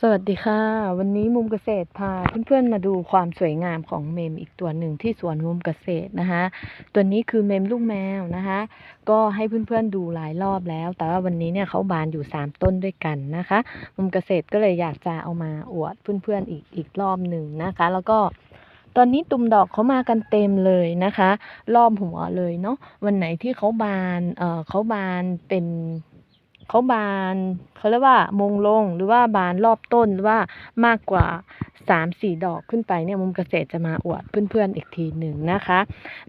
สวัสดีค่ะ วันนี้มุมเกษตรพาเพื่อนๆมาดูความสวยงามของเมมอีกตัวหนึ่งที่สวนมุมเกษตรนะคะตัวนี้คือเมมลูกแมวนะคะก็ให้เพื่อนๆดูหลายรอบแล้ว แต่ว่าวันนี้เนี่ยเขาบานอยู่ 3 ต้นด้วยกันนะคะ มุมเกษตรก็เลยอยากจะเอามาอวดเพื่อนๆอีกอีกรอบหนึ่งนะคะ แล้วก็ตอนนี้ตุ่มดอกเขามากันเต็มเลยนะคะ รอบหัวเลยเนาะวันไหนที่เขาบานเออเขาบานเป็น เขาบานเขาเรียกว่ามงลงหรือว่าบานรอบต้นหรือว่ามากกว่าสามสี่ดอกขึ้นไปเนี่ยมุมเกษตรจะมาอวดเพื่อนๆอีกทีหนึ่งนะคะ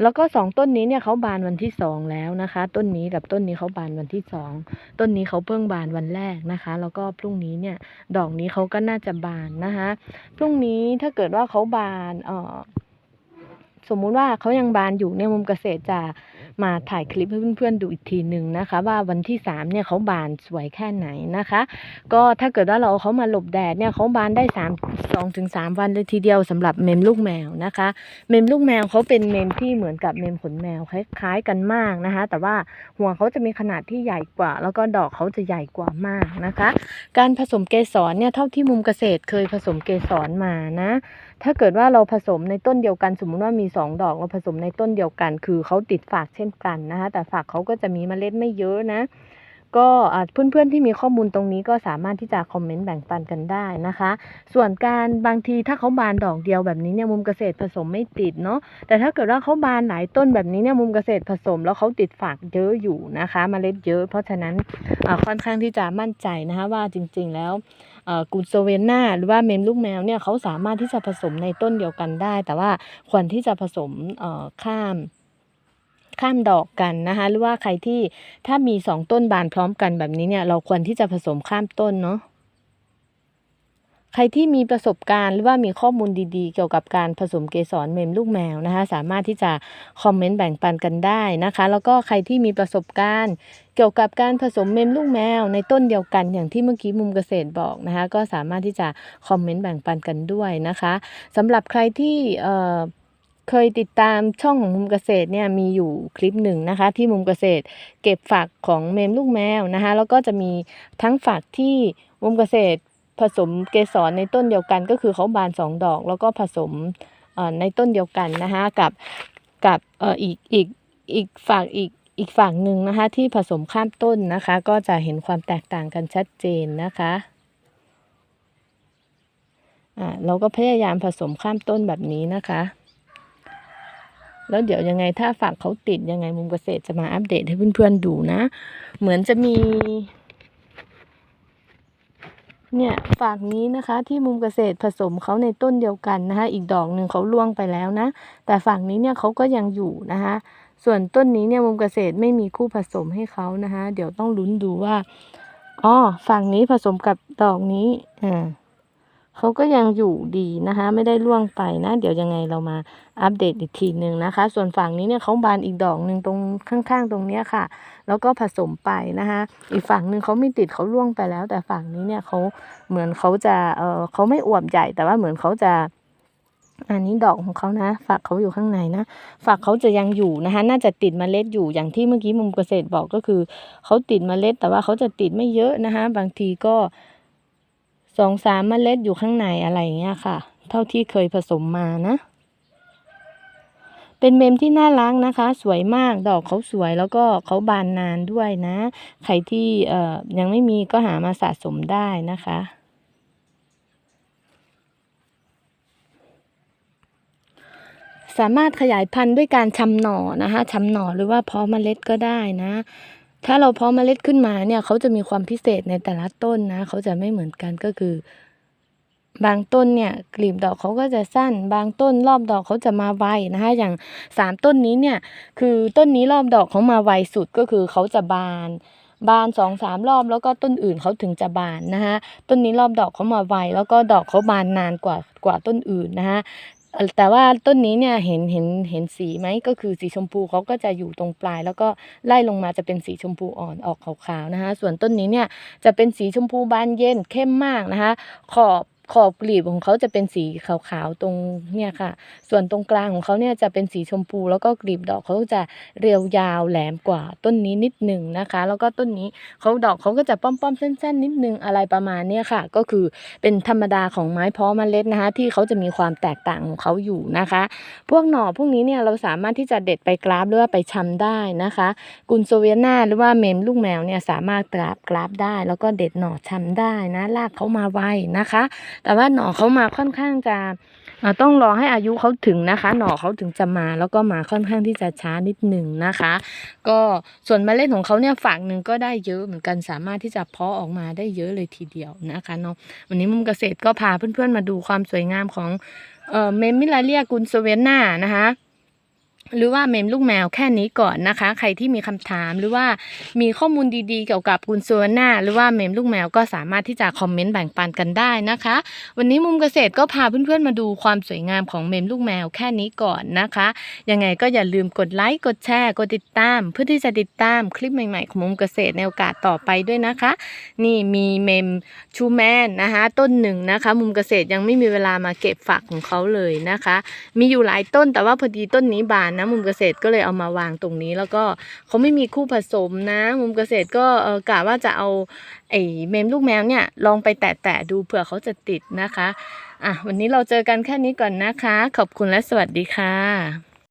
แล้วก็สองต้นนี้เนี่ยเขาบานวันที่สองแล้วนะคะ ต้นนี้กับต้นนี้เขาบานวันที่สองต้นนี้เขาเพิ่งบานวันแรกนะคะ แล้วก็พรุ่งนี้เนี่ยดอกนี้เขาก็น่าจะบานนะคะ พรุ่งนี้ถ้าเกิดว่าเขาบานเอ่อ สมมุติว่าเขายังบานอยู่เนี่ยมุมเกษตรจะมาถ่ายคลิปให้เพื่อนๆดูอีกทีหนึ่งนะคะ ว่าวันที่สามเนี่ยเขาบานสวยแค่ไหนนะคะ ก็ถ้าเกิดว่าเราเอาเขามาหลบแดดเนี่ยเขาบานได้สามสองถึงสามวันเลยทีเดียวสำหรับเมมลูกแมวนะคะ เมมลูกแมวเขาเป็นเมมที่เหมือนกับเมมขนแมวคล้ายๆกันมากนะคะ แต่ว่าหัวเขาจะมีขนาดที่ใหญ่กว่า แล้วก็ดอกเขาจะใหญ่กว่ามากนะคะ การผสมเกสรเนี่ยเท่าที่มุมเกษตรเคยผสมเกสรมานะถ้าเกิดว่าเราผสมในต้นเดียวกัน สมมุติว่ามีสองดอกเราผสมในต้นเดียวกัน คือเขาติดฝากเช่นกันนะคะแต่ฝากเขาก็จะมีเมล็ดไม่เยอะนะ ก็เพื่อนๆที่มีข้อมูลตรงนี้ก็สามารถที่จะคอมเมนต์แบ่งปันกันได้นะคะ ส่วนการบางทีถ้าเขาบานดอกเดียวแบบนี้เนี่ยมุมเกษตรผสมไม่ติดเนาะแต่ถ้าเกิดว่าเขาบานหลายต้นแบบนี้เนี่ยมุมเกษตรผสม แล้วเขาติดฝากเยอะอยู่นะคะเมล็ดเยอะ เพราะฉะนั้นค่อนข้างที่จะมั่นใจนะคะว่าจริงๆแล้วกูดโซเวนนาหรือว่าเมมลูกแมวเนี่ยเขาสามารถที่จะผสมในต้นเดียวกันได้ แต่ว่าควรที่จะผสมข้าม ข้ามดอกกันนะคะหรือว่าใครที่ถ้ามีสองต้นบานพร้อมกันแบบนี้เนี่ย เราควรที่จะผสมข้ามต้นเนาะใครที่มีประสบการณ์หรือว่ามีข้อมูลดีๆ เกี่ยวกับการผสมเกสรเมมลูกแมวนะคะ สามารถที่จะคอมเมนต์แบ่งปันกันได้นะคะ แล้วก็ใครที่มีประสบการณ์ เกี่ยวกับการผสมเมมลูกแมว ในต้นเดียวกันอย่างที่เมื่อกี้มุมเกษตรบอกนะคะ ก็สามารถที่จะคอมเมนต์แบ่งปันกันด้วยนะคะสำหรับใครที่ เคยติดตามช่องของมุมเกษตรเนี่ยมีอยู่คลิปหนึ่งนะคะ ที่มุมเกษตรเก็บฝักของเมมลูกแมวนะคะ แล้วก็จะมีทั้งฝักที่มุมเกษตรผสมเกสรในต้นเดียวกัน ก็คือเขาบานสองดอก แล้วก็ผสมในต้นเดียวกันนะคะกับกับอ่ออีกอีกอีกฝักอีกอีกฝั่งหนึ่งนะคะ ที่ผสมข้ามต้นนะคะ ก็จะเห็นความแตกต่างกันชัดเจนนะคะอ่าเราก็พยายามผสมข้ามต้นแบบนี้นะคะ แล้วเดี๋ยวยังไงถ้าฝากเขาติดยังไงมุมเกษตรจะมาอัปเดตให้เพื่อนๆดูนะ เหมือนจะมี เนี่ยฝากนี้นะคะ ที่มุมเกษตรผสมเขาในต้นเดียวกันนะคะ อีกดอกหนึ่งเขาล่วงไปแล้วนะ แต่ฝั่งนี้เนี่ยเขาก็ยังอยู่นะคะ ส่วนต้นนี้เนี่ยมุมเกษตรไม่มีคู่ผสมให้เขานะคะ เดี๋ยวต้องลุ้นดูว่าอ๋อฝั่งนี้ผสมกับดอกนี้อ่า เขาก็ยังอยู่ดีนะคะ ไม่ได้ล่วงไปนะ เดี๋ยวยังไงเรามาอัปเดตอีกทีหนึ่งนะคะ ส่วนฝั่งนี้เนี่ยเขาบานอีกดอกหนึ่งตรงข้างๆ ตรงเนี้ยค่ะ แล้วก็ผสมไปนะคะ อีกฝั่งหนึ่งเขาไม่ติดเขาล่วงไปแล้ว แต่ฝั่งนี้เนี่ยเขาเหมือนเขาจะเออเขาไม่อวบใหญ่แต่ว่าเหมือนเขาจะอันนี้ดอกของเขานะฝักเขาอยู่ข้างในนะฝักเขาจะยังอยู่นะคะ น่าจะติดเมล็ดอยู่อย่างที่เมื่อกี้มุมเกษตรบอกก็คือเขาติดเมล็ด แต่ว่าเขาจะติดไม่เยอะนะคะ บางทีก็ สองสามเมล็ดอยู่ข้างในอะไรอย่างเงี้ยค่ะ เท่าที่เคยผสมมานะ เป็นเมมที่น่ารักนะคะ สวยมากดอกเขาสวยแล้วก็เขาบานนานด้วยนะ ใครที่ยังไม่มีก็หามาสะสมได้นะคะสามารถขยายพันธุ์ด้วยการชำหน่อนะคะชำหน่อหรือว่าเพาะเมล็ดก็ได้นะ ถ้าเราเพาะเมล็ดขึ้นมาเนี่ยเขาจะมีความพิเศษในแต่ละต้นนะเขาจะไม่เหมือนกันก็คือ บางต้นเนี่ยกลีบดอกเขาก็จะสั้น บางต้นรอบดอกเขาจะมาไวนะคะอย่างสามต้นนี้เนี่ยคือต้นนี้รอบดอกเขามาไวสุดก็คือเขาจะบาน บานสองสามรอบแล้วก็ต้นอื่นเขาถึงจะบานนะคะต้นนี้รอบดอกเขามาไวแล้วก็ดอกเขาบานนานกว่ากว่าต้นอื่นนะคะ แต่ว่าต้นนี้เนี่ยเห็นเห็นเห็นสีไหมก็คือสีชมพูเขาก็จะอยู่ตรงปลาย แล้วก็ไล่ลงมาจะเป็นสีชมพูอ่อนออกขาวๆนะคะ ส่วนต้นนี้เนี่ยจะเป็นสีชมพูบานเย็นเข้มมากนะคะ ขอบ ขอบกลีบของเขาจะเป็นสีขาวๆตรงเนี่ยค่ะ ส่วนตรงกลางของเขาเนี่ยจะเป็นสีชมพู แล้วก็กลีบดอกเขาจะเรียวยาวแหลมกว่าต้นนี้นิดหนึ่งนะคะ แล้วก็ต้นนี้เขาดอกเขาก็จะป้อมๆสั้นๆ นิดนึงอะไรประมาณเนี้ยค่ะ ก็คือเป็นธรรมดาของไม้เพาะเมล็ดนะคะ ที่เขาจะมีความแตกต่างของเขาอยู่นะคะ พวกหน่อพวกนี้เนี่ยเราสามารถที่จะเด็ดไปกราฟหรือว่าไปชำได้นะคะ กุนโซเวียนาหรือว่าเมมลูกแมวเนี่ยสามารถกราบกราฟได้ แล้วก็เด็ดหน่อชำได้นะรากเขามาไวนะคะแต่ว่าหน่อเขามาค่อนข้างจะต้องรอให้อายุเขาถึงนะคะ หน่อเขาถึงจะมาแล้วก็มาค่อนข้างที่จะช้านิดหนึ่งนะคะ ก็ส่วนเมล็ดของเขาเนี่ยฝากหนึ่งก็ได้เยอะเหมือนกันสามารถที่จะเพาะออกมาได้เยอะเลยทีเดียวนะคะเนาะวันนี้มุมเกษตรก็พาเพื่อนๆมาดูความสวยงามของเอ่อเมมิลาเลียกุนสเวียนานะคะ หรือว่าเมมลูกแมวแค่นี้ก่อนนะคะ ใครที่มีคำถามหรือว่ามีข้อมูลดีๆ เกี่ยวกับกุนโซเวียนาหรือว่าเมมลูกแมวก็สามารถที่จะคอมเมนต์แบ่งปันกันได้นะคะ วันนี้มุมเกษตรก็พาเพื่อนๆมาดูความสวยงามของเมมลูกแมวแค่นี้ก่อนนะคะ ยังไงก็อย่าลืมกดไลค์กดแชร์กดติดตาม เพื่อที่จะติดตามคลิปใหม่ๆของมุมเกษตรในโอกาสต่อไปด้วยนะคะ นี่มีเมมชูแมนนะคะ ต้นหนึ่งนะคะ มุมเกษตรยังไม่มีเวลามาเก็บฝักของเขาเลยนะคะ มีอยู่หลายต้นแต่ว่าพอดีต้นนี้บานนะมุมเกษตรก็เลยเอามาวางตรงนี้ แล้วก็เขาไม่มีคู่ผสมนะ มุมเกษตรก็เออกะว่าจะเอาไอ้เมมลูกแมวเนี่ยลองไปแตะๆดูเผื่อเขาจะติดนะคะอะวันนี้เราเจอกันแค่นี้ก่อนนะคะ ขอบคุณและสวัสดีค่ะ